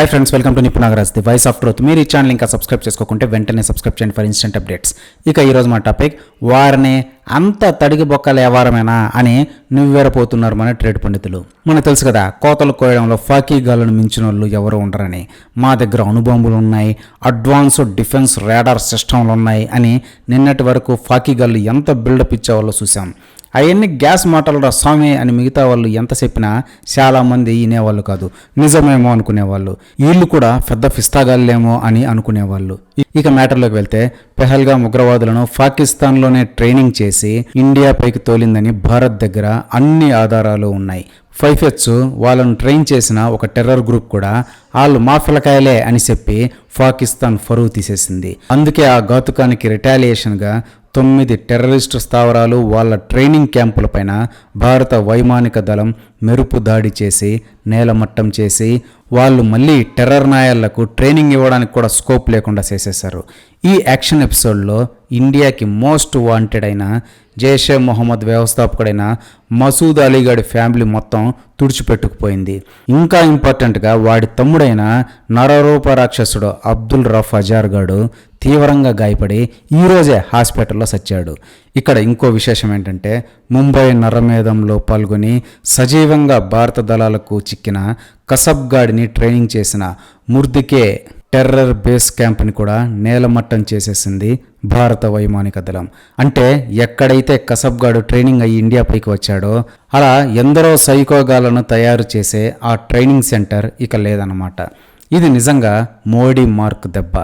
Hi friends welcome to Nipunagaraj the voice of truth మీరు ఈ channel ఇంకా subscribe చేసుకోకుంటే వెంటనే సబ్స్క్రైబ్ చేయండి ఫర్ ఇన్స్టెంట్ అప్డేట్స్ ఇక ఈరోజు మా టాపిక్ వారిని అంత తడిగి బొక్కల వ్యవహారమేనా అని నువ్వెరపోతున్నారు మన ట్రేడ్ పండితులు. మనకు తెలుసు కదా కోతలు కోయడంలో ఫాకీ మించిన వాళ్ళు ఎవరు ఉండరని. మా దగ్గర అణుబాంబులు ఉన్నాయి అడ్వాన్స్ డిఫెన్స్ రాడార్ సిస్టమ్లు ఉన్నాయి అని నిన్నటి వరకు ఫాకీగాళ్ళు ఎంత బిల్డప్ ఇచ్చేవాళ్ళో చూసాం అవన్నీ గ్యాస్ మాటలరా స్వామి అని మిగతా వాళ్ళు ఎంత చెప్పినా చాలామంది వినేవాళ్ళు కాదు. నిజమేమో అనుకునేవాళ్ళు. వీళ్ళు కూడా పెద్ద ఫిస్తాగాళ్ళేమో అని అనుకునేవాళ్ళు. ఇక మ్యాటర్లోకి వెళ్తే పెహల్గా ఉగ్రవాదులను పాకిస్తాన్లోనే ట్రైనింగ్ చేసి ఇండియా పైకి తోలిందని భారత్ దగ్గర అన్ని ఆధారాలు ఉన్నాయి. ఫైఫెట్స్ వాళ్ళను ట్రైన్ చేసిన ఒక టెర్రర్ గ్రూప్ కూడా వాళ్ళు మా పిల్లకాయలే అని చెప్పి పాకిస్తాన్ ఫరువు తీసేసింది. అందుకే ఆ ఘాతుకానికి రిటాలియేషన్గా తొమ్మిది టెర్రరిస్టు స్థావరాలు వాళ్ళ ట్రైనింగ్ క్యాంపులపైన భారత వైమానిక దళం మెరుపు దాడి చేసి నేలమట్టం చేసి వాళ్ళు మళ్ళీ టెర్రర్ నాయళ్ళకు ట్రైనింగ్ ఇవ్వడానికి కూడా స్కోప్ లేకుండా చేసేశారు. ఈ యాక్షన్ ఎపిసోడ్లో ఇండియాకి మోస్ట్ వాంటెడ్ అయిన జైషే మొహమ్మద్ వ్యవస్థాపకుడైన మసూద్ అలీగఢ్ ఫ్యామిలీ మొత్తం తుడిచిపెట్టుకుపోయింది. ఇంకా ఇంపార్టెంట్గా వాడి తమ్ముడైన నరరూప రాక్షసుడు అబ్దుల్ రఫ్ అజార్ గాడు తీవ్రంగా గాయపడి ఈరోజే హాస్పిటల్లో సచ్చాడు. ఇక్కడ ఇంకో విశేషం ఏంటంటే ముంబై నరమేధంలో పాల్గొని సజీవంగా భారత దళాలకు చిక్కిన కసబ్గాడిని ట్రైనింగ్ చేసిన ముర్దికే టెర్రర్ బేస్ క్యాంప్ని కూడా నేలమట్టం చేసేసింది భారత వైమానిక దళం. అంటే ఎక్కడైతే కసబ్గాడు ట్రైనింగ్ అయ్యి ఇండియా పైకి వచ్చాడో అలా ఎందరో సైకోగాలను తయారు చేసే ఆ ట్రైనింగ్ సెంటర్ ఇక లేదన్నమాట. ఇది నిజంగా మోడీ మార్క్ దెబ్బ.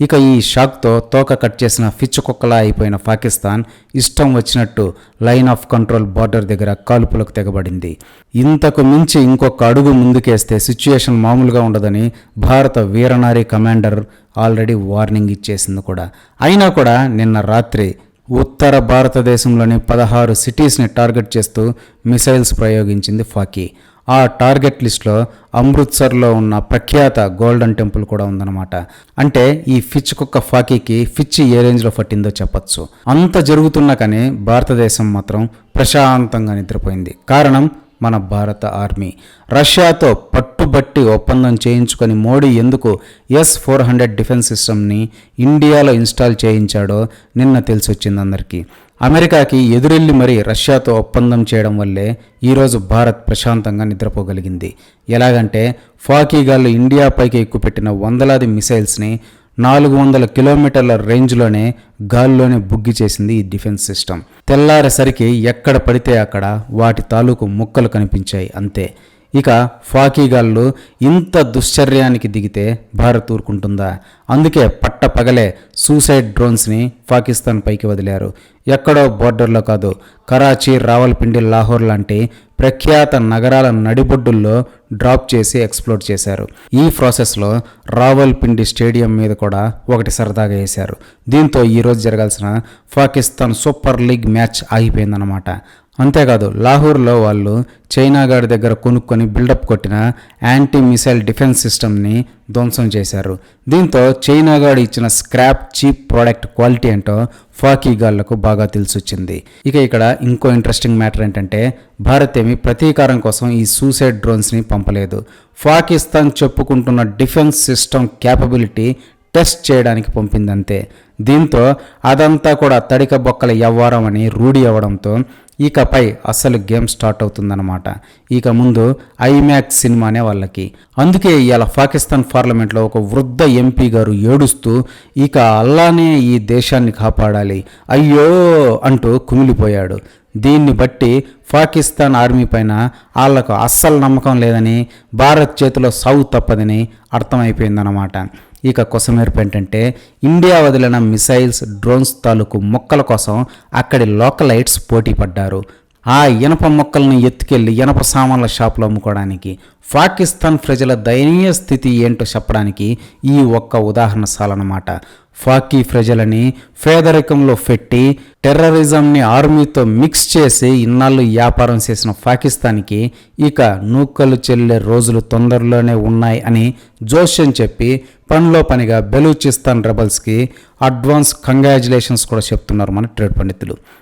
ఇక ఈ షాక్తో తోక కట్ చేసిన ఫిచ్చు కుక్కలా అయిపోయిన పాకిస్తాన్ ఇష్టం వచ్చినట్టు లైన్ ఆఫ్ కంట్రోల్ బార్డర్ దగ్గర కాల్పులకు తెగబడింది. ఇంతకు మించి ఇంకొక అడుగు ముందుకేస్తే సిచ్యుయేషన్ మామూలుగా ఉండదని భారత వీరనారి కమాండర్ ఆల్రెడీ వార్నింగ్ ఇచ్చేసింది కూడా. అయినా కూడా నిన్న రాత్రి ఉత్తర భారతదేశంలోని పదహారు సిటీస్ని టార్గెట్ చేస్తూ మిసైల్స్ ప్రయోగించింది ఫాకీ. ఆ టార్గెట్ లిస్ట్లో అమృత్సర్లో ఉన్న ప్రఖ్యాత గోల్డెన్ టెంపుల్ కూడా ఉందన్నమాట. అంటే ఈ ఫిచ్ కుక్క ఫాకీకి ఫిచ్ ఏ రేంజ్లో పట్టిందో చెప్పచ్చు. అంత జరుగుతున్నా కానీ భారతదేశం మాత్రం ప్రశాంతంగా నిద్రపోయింది. కారణం మన భారత ఆర్మీ. రష్యాతో పట్టుబట్టి ఒప్పందం చేయించుకొని మోడీ ఎందుకు ఎస్ ఫోర్ హండ్రెడ్ డిఫెన్స్ సిస్టమ్ని ఇండియాలో ఇన్స్టాల్ చేయించాడో నిన్న తెలిసొచ్చింది అందరికీ. అమెరికాకి ఎదురెళ్ళి మరీ రష్యాతో ఒప్పందం చేయడం వల్లే ఈరోజు భారత్ ప్రశాంతంగా నిద్రపోగలిగింది. ఎలాగంటే ఫాకీగాళ్ళు ఇండియాపైకి ఎక్కుపెట్టిన వందలాది మిసైల్స్ని నాలుగు వందల కిలోమీటర్ల రేంజ్లోనే గాల్లోనే బుగ్గి చేసింది ఈ డిఫెన్స్ సిస్టమ్. తెల్లారేసరికి ఎక్కడ పడితే అక్కడ వాటి తాలూకు ముక్కలు కనిపించాయి అంతే. ఇక ఫాకీగాళ్ళు ఇంత దుశ్చర్యానికి దిగితే భారత్ ఊరుకుంటుందా? అందుకే పట్ట పగలే సూసైడ్ డ్రోన్స్ని పాకిస్తాన్ పైకి వదిలారు. ఎక్కడో బోర్డర్లో కాదు కరాచీ రావల్పిండి లాహోర్ లాంటి ప్రఖ్యాత నగరాల నడిబొడ్డుల్లో డ్రాప్ చేసి ఎక్స్ప్లోర్ చేశారు. ఈ ప్రాసెస్లో రావల్పిండి స్టేడియం మీద కూడా ఒకటి సరదాగా వేశారు. దీంతో ఈరోజు జరగాల్సిన పాకిస్తాన్ సూపర్ లీగ్ మ్యాచ్ ఆగిపోయిందన్నమాట. అంతేకాదు లాహోర్లో వాళ్ళు చైనా గాడి దగ్గర కొనుక్కొని బిల్డప్ కొట్టిన యాంటీ మిసైల్ డిఫెన్స్ సిస్టమ్ని ధ్వంసం చేశారు. దీంతో చైనా గాడు ఇచ్చిన స్క్రాప్ చీప్ ప్రోడక్ట్ క్వాలిటీ ఏంటో ఫాకీ గాళ్ళకు బాగా తెలిసొచ్చింది. ఇక ఇక్కడ ఇంకో ఇంట్రెస్టింగ్ మ్యాటర్ ఏంటంటే భారత్ ఏమి ప్రతీకారం కోసం ఈ సూసైడ్ డ్రోన్స్ని పంపలేదు. పాకిస్తాన్ చెప్పుకుంటున్న డిఫెన్స్ సిస్టమ్ క్యాపబిలిటీ టెస్ట్ చేయడానికి పంపిందంతే. దీంతో అదంతా కూడా తడిక బొక్కల వ్యవహారం అని రూఢి అవ్వడంతో ఇకపై అసలు గేమ్ స్టార్ట్ అవుతుందన్నమాట. ఇక ముందు ఐమాక్స్ సినిమానే వాళ్ళకి. అందుకే ఇవాళ పాకిస్తాన్ పార్లమెంట్లో ఒక వృద్ధ ఎంపీ గారు ఏడుస్తూ ఇక అల్లానే ఈ దేశాన్ని కాపాడాలి. అయ్యో అంటూ కుమిలిపోయాడు. దీన్ని బట్టి పాకిస్తాన్ ఆర్మీ పైన వాళ్ళకు అస్సలు నమ్మకం లేదని భారత్ చేతిలో సాగు తప్పదని అర్థమైపోయిందన్నమాట. ఇక కొసమేర్పు ఏంటంటే ఇండియా వదిలిన మిసైల్స్ డ్రోన్స్ తాలూకు మొక్కల కోసం అక్కడి లోకలైట్స్ పోటీ పడ్డారు ఆ ఇనప మొక్కలను ఎత్తుకెళ్ళి ఇనప సామాన్ల షాపులో అమ్ముకోవడానికి పాకిస్తాన్ ప్రజల దయనీయ స్థితి ఏంటో చెప్పడానికి ఈ ఒక్క ఉదాహరణ చాలన్నమాట ఫాకీ ప్రజలని పేదరికంలో పెట్టి టెర్రరిజంని ఆర్మీతో మిక్స్ చేసి ఇన్నాళ్ళు వ్యాపారం చేసిన పాకిస్తాన్కి ఇక నూకలు చెల్లే రోజులు తొందరలోనే ఉన్నాయి అని జోష్యం చెప్పి పనిలో పనిగా బెలూచిస్తాన్ రెబల్స్కి అడ్వాన్స్ కంగ్రాచులేషన్స్ కూడా చెప్తున్నారు మన ట్రేడ్ పండితులు.